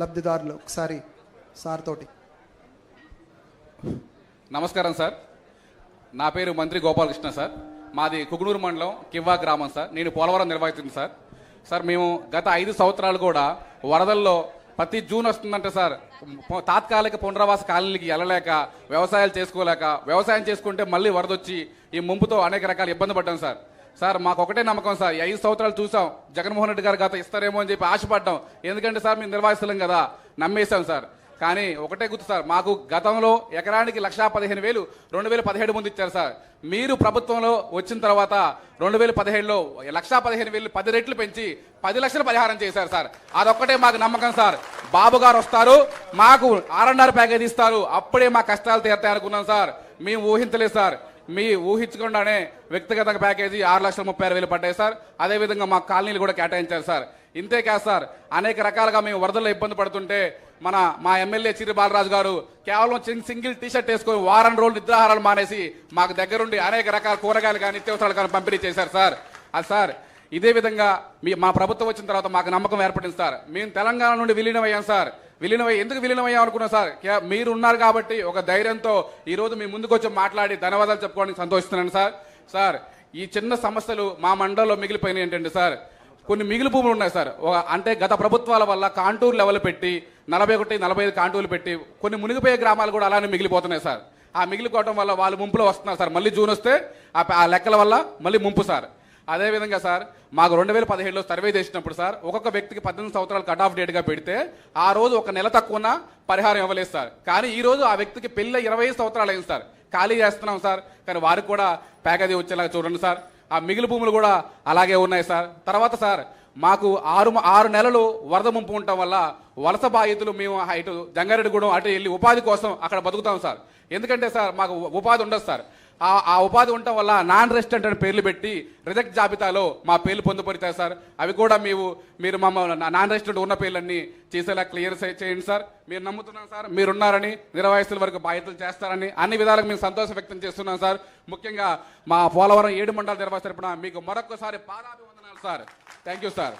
లబ్ధిదారులు ఒకసారి సార్ తోటి. నమస్కారం సార్. నా పేరు మంత్రి గోపాలకృష్ణ సార్. మాది కుగునూరు మండలం కివ్వా గ్రామం సార్. నేను పోలవరం నిర్వహిస్తుంది సార్. సార్ మేము గత ఐదు సంవత్సరాలు కూడా వరదల్లో ప్రతి జూన్ వస్తుందంటే సార్. తాత్కాలిక పునరావాస కాలనీకి వెళ్ళలేక వ్యవసాయాలు చేసుకోలేక వ్యవసాయం చేసుకుంటే మళ్ళీ వరదొచ్చి ఈ ముంపుతో అనేక రకాల ఇబ్బంది పడ్డాం సార్. సార్ మాకు ఒకటే నమ్మకం సార్. ఐదు సంవత్సరాలు చూసాం. జగన్మోహన్ రెడ్డి గారు గత ఇస్తారేమో అని చెప్పి ఆశపడ్డాం. ఎందుకంటే సార్ మేము నిర్వాసితులం కదా. నమ్మేశాం సార్. కానీ ఒకటే గుర్తు సార్ మాకు గతంలో ఎకరానికి లక్షా పదిహేను వేలు రెండు వేల పదిహేడు ముందు ఇచ్చారు సార్. మీరు ప్రభుత్వంలో వచ్చిన తర్వాత రెండు వేల పదిహేడులో లక్షా పదిహేను వేలు పది రెట్లు పెంచి పది లక్షలు పరిహారం చేశారు సార్. అదొక్కటే మాకు నమ్మకం సార్. బాబు గారు వస్తారు మాకు ఆర్ఎన్ఆర్ ప్యాకేజ్ ఇస్తారు. అప్పుడే మా కష్టాలు తీరుతాయి అనుకున్నాం సార్. మేము ఊహించలేదు సార్. మీ ఊహించకుండానే వ్యక్తిగత ప్యాకేజీ ఆరు లక్షల ముప్పై ఆరు వేలు పడ్డాయి సార్. అదేవిధంగా మా కాలనీలు కూడా కేటాయించారు సార్. ఇంతే కాదు సార్ అనేక రకాలుగా మేము వరదల్లో ఇబ్బంది పడుతుంటే మన మా ఎమ్మెల్యే చిరి బాలరాజు గారు కేవలం సింగిల్ టీషర్ట్ వేసుకొని వారం రోజులు నిద్రాహారాలు మానేసి మాకు దగ్గరుండి అనేక రకాల కూరగాయలు కానీ నిత్యావసరాలు కానీ పంపిణీ చేశారు సార్. అది సార్ ఇదే విధంగా మీ మా ప్రభుత్వం వచ్చిన తర్వాత మాకు నమ్మకం ఏర్పడింది సార్. మేము తెలంగాణ నుండి విలీనం అయ్యాం సార్. విలీనమై ఎందుకు విలీనం అనుకున్నా సార్? మీరు ఉన్నారు కాబట్టి ఒక ధైర్యంతో ఈరోజు మీ ముందుకు వచ్చి మాట్లాడి ధన్యవాదాలు చెప్పుకోవడానికి సంతోషిస్తున్నాను సార్. సార్ ఈ చిన్న సమస్యలు మా మండలంలో మిగిలిపోయినాయి ఏంటంటే సార్? కొన్ని మిగిలి భూములు ఉన్నాయి సార్. ఒక- అంటే గత ప్రభుత్వాల వల్ల కాంటూర్ లెవెల్ పెట్టి నలభై ఒకటి నలభై ఐదు కాంటూర్లు పెట్టి కొన్ని మునిగిపోయే గ్రామాలు కూడా అలానే మిగిలిపోతున్నాయి సార్. ఆ మిగిలిపోవడం వల్ల వాళ్ళు ముంపులో వస్తున్నారు సార్. మళ్ళీ జూన్ వస్తే ఆ లెక్కల వల్ల మళ్ళీ ముంపు సార్. అదేవిధంగా సార్ మాకు రెండు వేల పదిహేడులో సర్వే చేసినప్పుడు సార్ ఒక్కొక్క వ్యక్తికి పద్దెనిమిది సంవత్సరాలు కట్ ఆఫ్ డేట్గా పెడితే ఆ రోజు ఒక నెల తక్కువన పరిహారం ఇవ్వలేదు సార్. కానీ ఈ రోజు ఆ వ్యక్తికి పెళ్ళి ఇరవై సంవత్సరాలు అయింది సార్. ఖాళీ చేస్తున్నాం సార్ కానీ వారికి కూడా ప్యాకేజీ వచ్చేలాగా చూడండి సార్. ఆ మిగిలి భూములు కూడా అలాగే ఉన్నాయి సార్. తర్వాత సార్ మాకు ఆరు ఆరు నెలలు వరద ముంపు ఉండటం వల్ల వలస బాధితులు మేము ఇటు జంగారెడ్డిగూడెం అటు వెళ్ళి ఉపాధి కోసం అక్కడ బతుకుతాం సార్. ఎందుకంటే సార్ మాకు ఉపాధి ఉండదు సార్. ఆ ఆ ఉపాధి ఉండటం వల్ల నాన్ రెసిడెంట్ అని పేర్లు పెట్టి రిజెక్ట్ జాబితాలో మా పేర్లు పొందుపడతాయి సార్. అవి కూడా మేము మీరు మమ్మల్ని నాన్ రెసిడెంట్ ఉన్న పేర్లన్నీ చేసేలా క్లియర్ చేయండి సార్. మీరు నమ్ముతున్నాం సార్. మీరున్నారని నిర్వహిస్తుల వరకు బాధ్యతలు చేస్తారని అన్ని విధాలుగా మేము సంతోషం వ్యక్తం చేస్తున్నాం సార్. ముఖ్యంగా మా పోలవరం ఏడు మండల నిర్వహణ తరపున మీకు మరొకసారి పాదాభివందనాలు సార్. థ్యాంక్ యూ సార్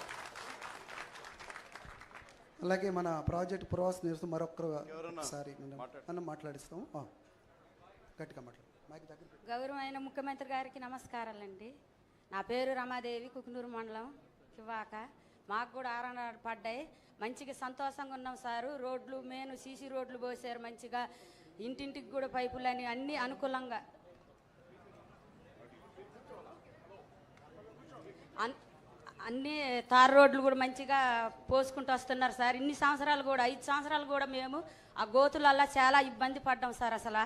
అలాగే మన ప్రాజెక్ట్ పురవాస నిరసన మరొకరు ఒకసారి మనం మనం మాట్లాడిస్తాం. ఆ. గట్టిగా మాట్లాడు. గౌరవమైన ముఖ్యమంత్రి గారికి నమస్కారాలండి. నా పేరు రమాదేవి కుకునూరు మండలం శివాక మాకు కూడా ఆరణాడు పడ్డాయి. మంచిగా సంతోషంగా ఉన్నాం సారు. రోడ్లు మేను సీసీ రోడ్లు పోసారు మంచిగా. ఇంటింటికి కూడా పైపులు అని అన్ని అనుకూలంగా. అన్- అన్ని తార్ రోడ్లు కూడా మంచిగా పోసుకుంటూ వస్తున్నారు సార్. ఇన్ని సంవత్సరాలు కూడా ఐదు సంవత్సరాలు కూడా మేము ఆ గోతులల్లా చాలా ఇబ్బంది పడ్డాం సార్ అసలు.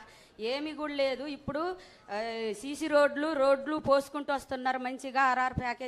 ఏమి కూడా లేదు. ఇప్పుడు సీసీ రోడ్లు రోడ్లు పోసుకుంటూ వస్తున్నారు మంచిగా ఆర్ఆర్ ప్యాకేజ్